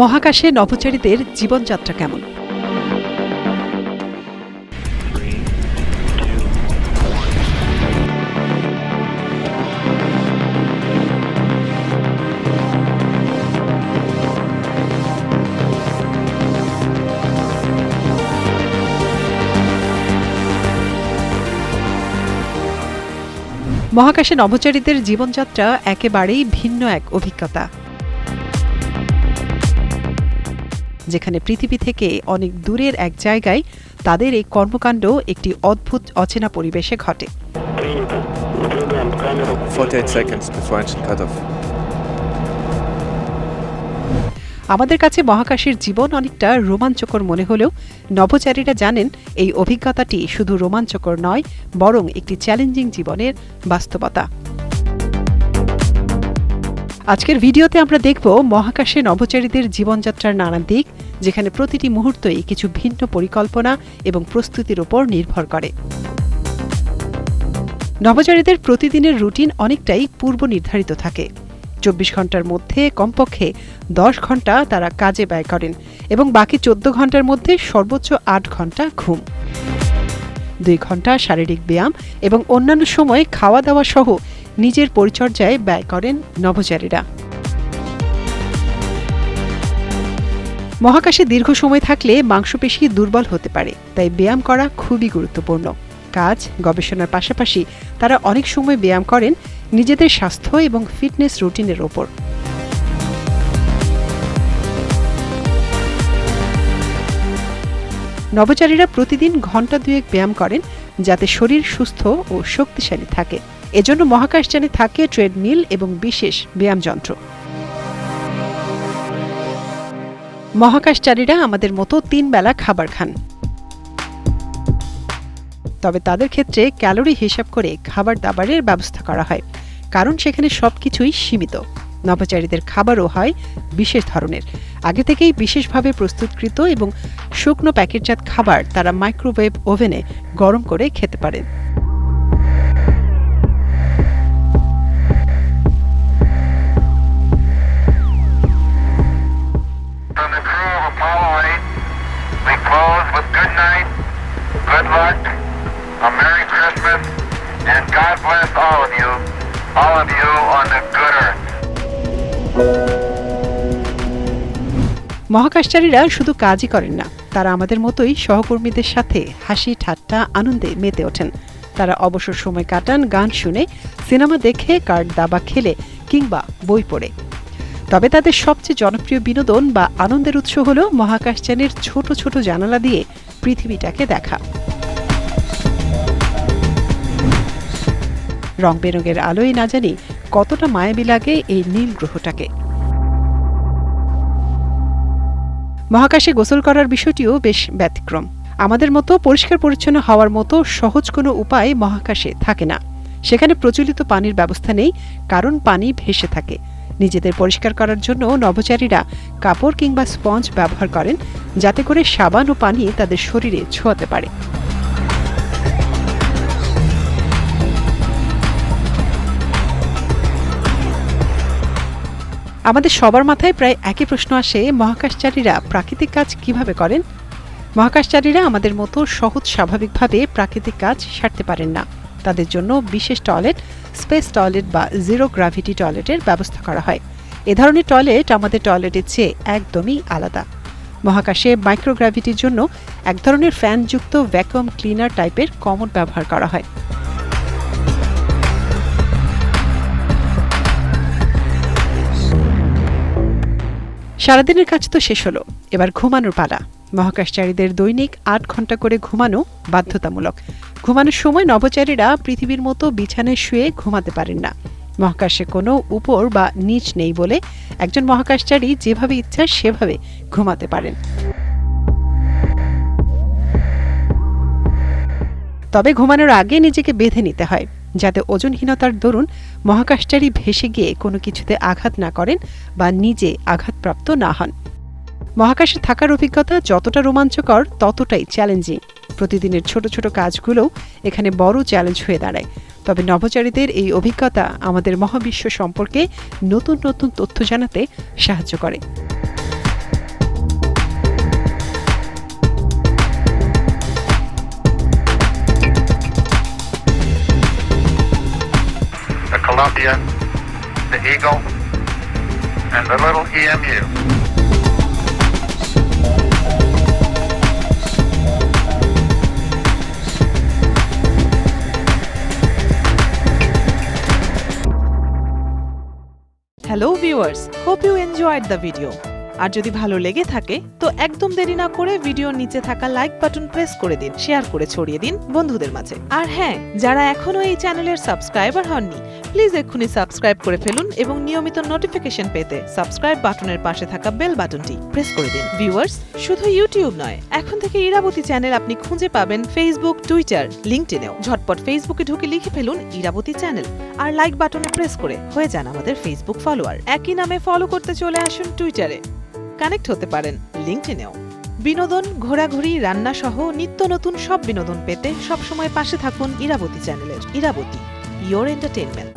মহাকাশে নভোচারীদের জীবনযাত্রা কেমন? মহাকাশে নভোচারীদের জীবনযাত্রা একেবারেই ভিন্ন এক অভিজ্ঞতা। যেখানে পৃথিবী থেকে অনেক দূরের এক জায়গায় তাদের এই কর্মকাণ্ড একটি অদ্ভুত অচেনা পরিবেশে ঘটে 48 seconds before engine cutoff. আমাদের কাছে মহাকাশের জীবন অনেকটা রোমাঞ্চকর মনে হলেও নভোচারীরা জানেন এই অভিজ্ঞতাটি শুধু রোমাঞ্চকর নয় বরং একটি চ্যালেঞ্জিং জীবনের বাস্তবতা আজকের ভিডিওতে আমরা দেখব মহাকাশে নভোচারীদের জীবনযাত্রার নানা দিক, যেখানে প্রতিটি মুহূর্তই কিছু ভিন্ন পরিকল্পনা এবং প্রস্তুতির উপর নির্ভর করে। নভোচারীদের প্রতিদিনের রুটিন অনেকটাই পূর্ব নির্ধারিত থাকে। চব্বিশ ঘণ্টার মধ্যে কমপক্ষে দশ ঘণ্টা তারা কাজে ব্যয় করেন এবং বাকি চোদ্দ ঘণ্টার মধ্যে সর্বোচ্চ আট ঘণ্টা ঘুম। দুই ঘণ্টা শারীরিক ব্যায়াম এবং অন্যান্য সময় খাওয়া দাওয়া সহ নিজের পরিচর্যায় ব্যয় করেন নভোচারীরা। মহাকাশে দীর্ঘ সময় থাকলে মাংসপেশি দুর্বল হতে পারে, তাই ব্যায়াম করা খুবই গুরুত্বপূর্ণ। কাজ, গবেষণার পাশাপাশি তারা অনেক সময় ব্যায়াম করেন নিজেদের স্বাস্থ্য এবং ফিটনেস রুটিনের ওপর। নভোচারীরা প্রতিদিন ঘণ্টা দুয়েক ব্যায়াম করেন যাতে শরীর সুস্থ ও শক্তিশালী থাকে। এজন্য মহাকাশযানে থাকে ট্রেডমিল এবং বিশেষ ব্যায়াম যন্ত্র মহাকাশচারীরা আমাদের মতো তিন বেলা খাবার খান। তবে তাদের ক্ষেত্রে ক্যালোরি হিসাব করে খাবার দাবারের ব্যবস্থা করা হয়, কারণ সেখানে সব কিছুই সীমিত। নভোচারীদের খাবারও হয় বিশেষ ধরনের। আগে থেকেই বিশেষভাবে প্রস্তুতকৃত এবং শুকনো প্যাকেটজাত খাবার তারা মাইক্রোওয়েভ ওভেনে গরম করে খেতে পারেন। Good luck, a Merry Christmas, and God bless all of you, all of you on the good earth. মহাকাশচারীরা শুধু কাজই করেন না তারা আমাদের মতোই সহকর্মীদের সাথে হাসি ঠাট্টা আনন্দে মেতে ওঠেন তারা অবসর সময় কাটান গান শুনে সিনেমা দেখে কার্ড দাবা খেলে কিংবা বই পড়ে তবে তাদের সবচেয়ে জনপ্রিয় বিনোদন বা আনন্দের উৎস হল মহাকাশযানের ছোট ছোট জানালা দিয়ে পৃথিবীটাকে দেখা। রং বেরঙের আলোয় না জানি কতটা মায়াবী লাগে এই নীল গ্রহটাকে। মহাকাশে গোসল করার বিষয়টিও বেশ ব্যতিক্রম। আমাদের মতো পরিষ্কার পরিচ্ছন্ন হওয়ার মতো সহজ কোনো উপায় মহাকাশে থাকে না। সেখানে প্রচলিত পানির ব্যবস্থা নেই, কারণ পানি ভেসে থাকে। নিজেদের পরিষ্কার করার জন্য নভোচারীরা কাপড় কিংবা স্পঞ্জ ব্যবহার করেন, যাতে করে সাবান ও পানি তাদের শরীরে ছোঁয়াতে পারে। আমাদের সবার মাথায় প্রায় একই প্রশ্ন আসে, মহাকাশচারীরা প্রাকৃতিক কাজ কীভাবে করেন? মহাকাশচারীরা আমাদের মতো সহজ স্বাভাবিকভাবে প্রাকৃতিক কাজ সারতে পারেন না। তাদের জন্য বিশেষ টয়লেট, স্পেস টয়লেট বা জিরো গ্র্যাভিটি টয়লেটের ব্যবস্থা করা হয়। এ ধরনের টয়লেট আমাদের টয়লেটের চেয়ে একদমই আলাদা। মহাকাশে মাইক্রোগ্র্যাভিটির জন্য এক ধরনের ফ্যানযুক্ত ভ্যাকুয়াম ক্লিনার টাইপের কমন ব্যবহার করা হয়। সারাদিনের কাজ তো শেষ হলো। এবার ঘুমানোর পালা। মহাকাশচারীদের দৈনিক আট ঘণ্টা করে ঘুমানো বাধ্যতামূলক। ঘুমানোর সময় নভোচারীরা পৃথিবীর মতো বিছানায় শুয়ে ঘুমাতে পারেন না। মহাকাশে কোনো উপর বা নিচ নেই বলে একজন মহাকাশচারী যেভাবে ইচ্ছা সেভাবে ঘুমাতে পারেন। তবে ঘুমানোর আগে নিজেকে বেঁধে নিতে হয়, যাতে ওজনহীনতার দরুন মহাকাশচারী ভেসে গিয়ে কোনো কিছুতে আঘাত না করেন বা নিজে আঘাতপ্রাপ্ত না হন। মহাকাশে থাকার অভিজ্ঞতা যতটা রোমাঞ্চকর ততটাই চ্যালেঞ্জিং প্রতিদিনের ছোট ছোট কাজগুলোও এখানে বড় চ্যালেঞ্জ হয়ে দাঁড়ায়। তবে নভোচারীদের এই অভিজ্ঞতা আমাদের মহাবিশ্ব সম্পর্কে নতুন নতুন তথ্য জানাতে সাহায্য করে। The Eagle, and the little EMU. Hello viewers hope you enjoyed the video আর যদি ভালো লেগে থাকে, তো একদম দেরি না করে ভিডিওর নিচে থাকা লাইক বাটন প্রেস করে দিন শেয়ার করে ছড়িয়ে দিন বন্ধুদের মাঝে। আর হ্যাঁ যারা এখনও এই চ্যানেলের সাবস্ক্রাইবার হননি প্লিজ এক্ষুনি সাবস্ক্রাইব করে ফেলুন এবং নিয়মিত নোটিফিকেশন পেতে সাবস্ক্রাইব বাটনের পাশে থাকা বেল বাটনটি প্রেস করে দিন। ভিউয়ার্স শুধু ইউটিউব নয়, এখন থেকে ইরাবতী চ্যানেল আপনি খুঁজে পাবেন ফেসবুক টুইটার লিঙ্কডইনেও ঝটপট ফেসবুকে ঢুকে লিখে ফেলুন ইরাবতী চ্যানেল আর লাইক বাটনে প্রেস করে হয়ে যান আমাদের ফেসবুক ফলোয়ার একই নামে ফলো করতে চলে আসুন টুইটারে কানেক্ট হতে পারেন লিঙ্কডিনেও বিনোদন, ঘোরাঘুরি, রান্না সহ নিত্য নতুন সব বিনোদন পেতে সবসময় পাশে থাকুন ইরাবতী চ্যানেলের। Irabati your entertainment